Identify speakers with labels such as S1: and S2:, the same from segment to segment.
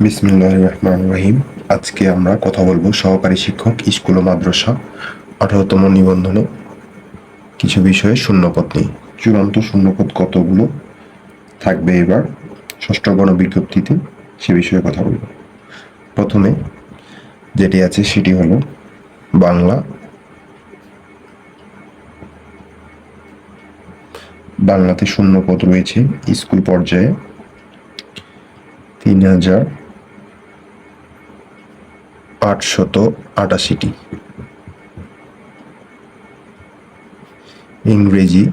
S1: বিসমিল্লাহ রহমান রহিম আজকে আমরা কথা বলব সহকারী শিক্ষক, স্কুল ও মাদ্রাসা আঠারোতম নিবন্ধনে কিছু বিষয়ে শূন্যপদ নেই চূড়ান্ত শূন্যপদ কতগুলো থাকবে এবার? ষষ্ঠ গণ বিজ্ঞপ্তিতে সে বিষয়ে কথা বলব। প্রথমে যেটি আছে সেটি হলো বাংলা বাংলাতে শূন্যপদ রয়েছে স্কুল পর্যায়ে। তিন হাজার আটশত আটাশিটি। ইংরেজি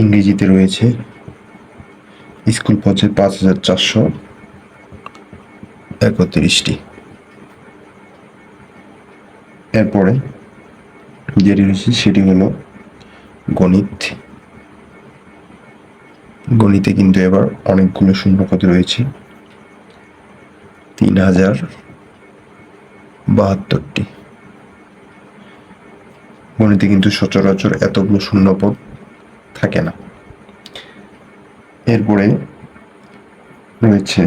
S1: ইংরেজিতে রয়েছে স্কুল পর্যায়ে পাঁচ হাজার চারশো একত্রিশটি। এরপরে যেটি রয়েছে সেটি হলো গণিত। গণিতে কিন্তু এবার অনেকগুলো শূন্যপদ রয়েছে। তিন হাজার বাহাত্তরটি। গণিতে কিন্তু সচরাচর এতগুলো শূন্যপদ থাকে না। এরপরে রয়েছে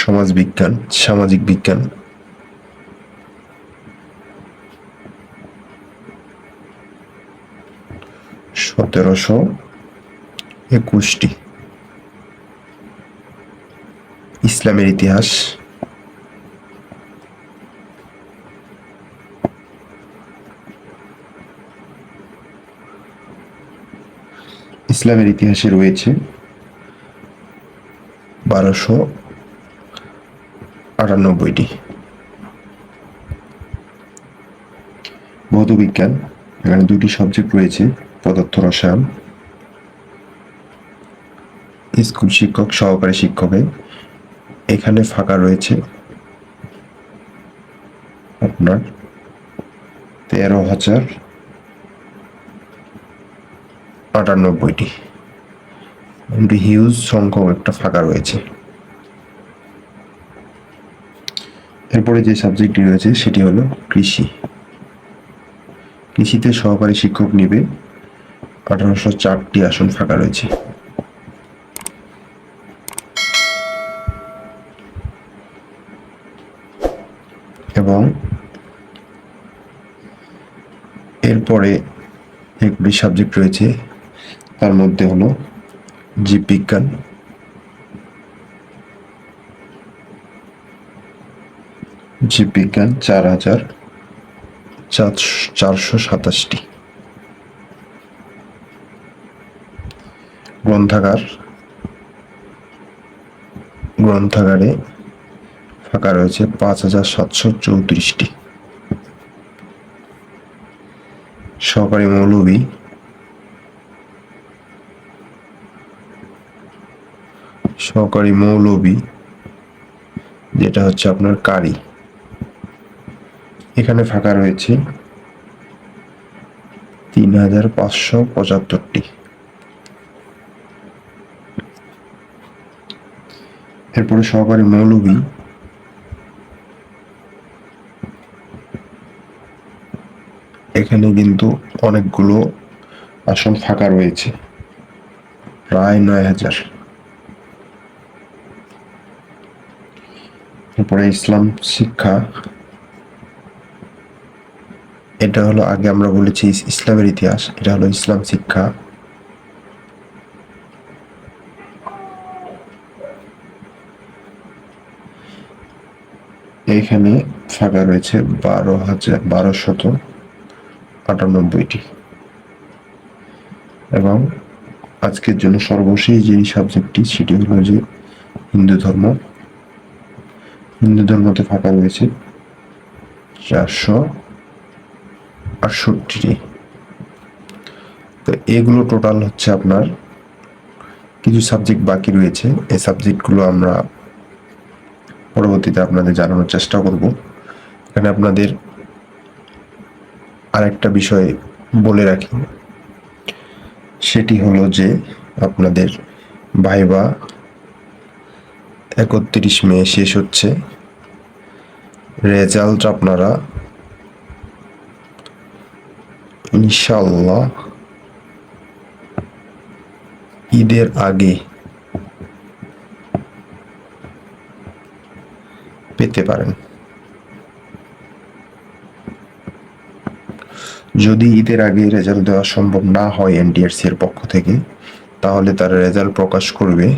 S1: সমাজ বিজ্ঞান সামাজিক বিজ্ঞান। সতেরোশো একুশটি। ইসলামের ইতিহাস। ইসলামের ইতিহাসে রয়েছে বারোশো আটানব্বইটি। ভৌত বিজ্ঞান এখানে দুটি সাবজেক্ট রয়েছে, পদার্থ রসায়ন। স্কুল শিক্ষক সহকারী শিক্ষকে এখানে ফাঁকা রয়েছে আপনার তেরো হাজার আটানব্বইটি। হিউজ সংখ্যক একটা ফাঁকা রয়েছে। এরপরে যে সাবজেক্টটি রয়েছে সেটি হলো কৃষি। কৃষিতে সহকারী শিক্ষক নিবে আঠারোশো চারটি আসন ফাঁকা রয়েছে। এবং এরপরে এগুলি সাবজেক্ট রয়েছে, তার মধ্যে হলো জীববিজ্ঞান জীববিজ্ঞান চার হাজার চারশো সাতাশটি। গ্রন্থাগার, গ্রন্থাগারে ফাঁকা রয়েছে পাঁচ হাজার সাতশো চৌত্রিশটি। সহকারী মৌলবী সহকারী মৌলবী, যেটা হচ্ছে আপনার কারি। এখানে ফাঁকা রয়েছে তিন হাজার পাঁচশো পঁচাত্তরটি। এরপরে সহকারী মৌলবী এখানে কিন্তু অনেকগুলো আসন ফাঁকা রয়েছে। প্রায় নয় হাজার। এরপরে ইসলাম শিক্ষা। এটা হলো আগে আমরা বলেছি ইসলামের ইতিহাস, এটা হলো ইসলাম শিক্ষা। এখানে ফাঁকা রয়েছে বারো হাজার বারো শত। আটানব্বইটি। এবং আজকের জন্য সর্বশেষ যে সাবজেক্টটি সেটি হলো যে হিন্দু ধর্ম। হিন্দু ধর্মতে ফাঁকা রয়েছে চারশো আটষট্টি তো এগুলো টোটাল হচ্ছে আপনার কিছু সাবজেক্ট বাকি রয়েছে। এই সাবজেক্টগুলো আমরা পরবর্তীতে আপনাদের জানানোর চেষ্টা করব। এখানে আপনাদের আরেকটা বিষয় বলে রাখি। সেটি হলো যে আপনাদের ভাইবা একত্রিশ মে শেষ হচ্ছে। রেজাল্ট আপনারা ইনশাল্লাহ ঈদের আগে পেতে পারেন। যদি ঈদের আগে রেজাল্ট দেওয়া সম্ভব না হয় এনটিআরসি এর পক্ষ থেকে, তাহলে তার রেজাল্ট প্রকাশ করবে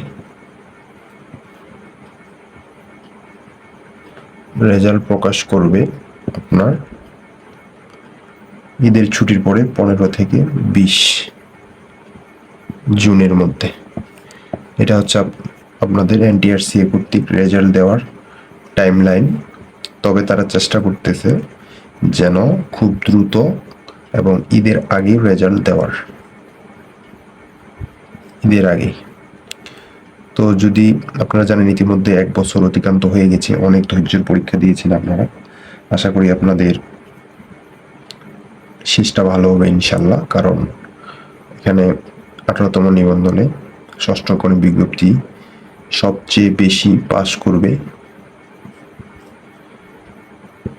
S1: রেজাল্ট প্রকাশ করবে আপনার ঈদের ছুটির পরে পনেরো থেকে বিশ জুনের মধ্যে। এটা হচ্ছে আপ- আপনাদের এনটিআরসি কর্তৃক রেজাল্ট দেওয়ার টাইমলাইন তবে তারা চেষ্টা করতেছে যেন খুব দ্রুত এবং ঈদের আগে রেজাল্ট দেওয়ার। ঈদের আগে তো যদি আপনারা জানেন ইতিমধ্যে এক বছর অতিক্রান্ত হয়ে গেছে, অনেক ধৈর্যের পরীক্ষা দিয়েছেন আপনারা। আশা করি আপনাদের শেষটা ভালো হবে ইনশাল্লাহ কারণ এখানে আঠারোতম নিবন্ধনে ষষ্ঠ বিজ্ঞপ্তি সবচেয়ে বেশি পাস করবে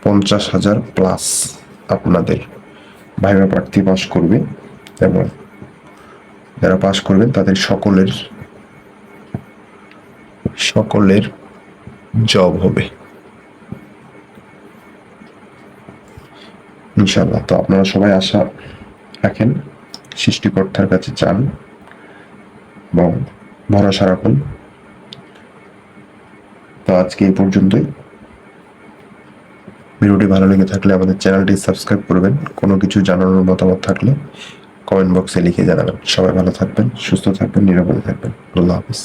S1: পঞ্চাশ হাজার প্লাস আপনাদের। ভাইবা প্রার্থী পাশ করবে এবং যারা পাশ করবেন তাদের সকলের সকলের জব হবে। ইনশাল্লাহ তো আপনারা সবাই আশা রাখেন, সৃষ্টিকর্তার কাছে চান এবং ভরসা রাখুন। তো আজকে এই পর্যন্তই। ভিডিওটি ভালো লেগে থাকলে আমাদের চ্যানেলটি সাবস্ক্রাইব করবেন। কোনো কিছু জানানোর মতামত থাকলে কমেন্ট বক্সে লিখে জানাবেন। সবাই ভালো থাকবেন, সুস্থ থাকবেন, নিরাপদে থাকবেন। আল্লাহ হাফিজ।